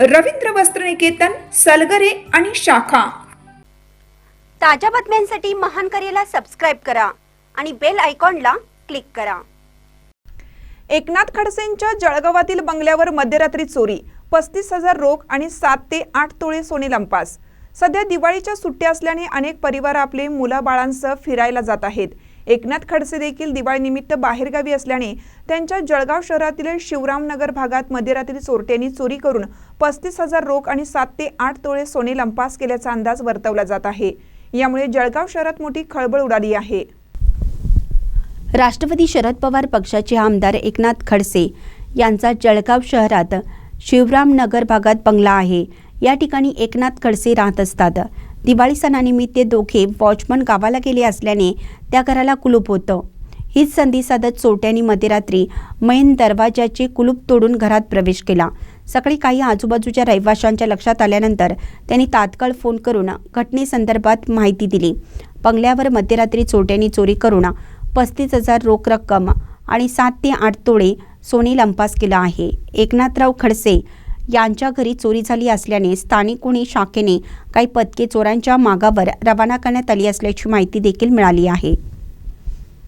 रवींद्र वस्त्रनिकेतन सलगरे आणि शाखा. ताज्या बातम्यांसाठी महान करेला सबस्क्राईब करा आणि बेल आयकॉनला क्लिक करा. एकनाथ खडसेंच्या जळगावातील बंगल्यावर मध्यरात्री चोरी पस्तीस हजार रोख आणि सात ते आठ तोळे सोने लंपास. सध्या दिवाळीच्या सुट्ट्या असल्याने अनेक परिवार आपले मुलाबाळांसह फिरायला जात आहेत. एकनाथ खडसे देखील दिवाळीनिमित्त बाहेरगावी असल्याने त्यांच्या जळगाव शहरातील शिवरामनगर भागात मध्यरात्री चोरट्यांनी चोरी करून पस्तीस हजार रोख आणि सात ते आठ तोळे सोने लंपास केल्याचा अंदाज वर्तवला जात आहे. यामुळे जळगाव शहरात मोठी खळबळ उडाली आहे. राष्ट्रवादी शरद पवार पक्षाचे आमदार एकनाथ खडसे यांचा जळगाव शहरात शिवरामनगर भागात बंगला आहे. या ठिकाणी एकनाथ खडसे राहत असतात. दिवाळी सणानिमित्त दोघे वॉचमन गावाला गेले असल्याने त्या घराला कुलूप होतं. हीच संधी साधत चोरट्यांनी मध्यरात्री मैन दरवाजाचे कुलूप तोडून घरात प्रवेश केला. सकाळी काही आजूबाजूच्या रहिवाशांच्या लक्षात आल्यानंतर त्यांनी तात्काळ फोन करून घटनेसंदर्भात माहिती दिली. बंगल्यावर मध्यरात्री चोरट्यांनी चोरी करून पस्तीस हजार रोख रक्कम आणि सात ते आठ तोळे सोने लंपास केला आहे. एकनाथराव खडसे यांच्या घरी चोरी झाली असल्याने स्थानिक गुन्हे शाखेने काही पथके चोरांच्या मागावर रवाना करण्यात आली असल्याची माहिती देखील मिळाली आहे.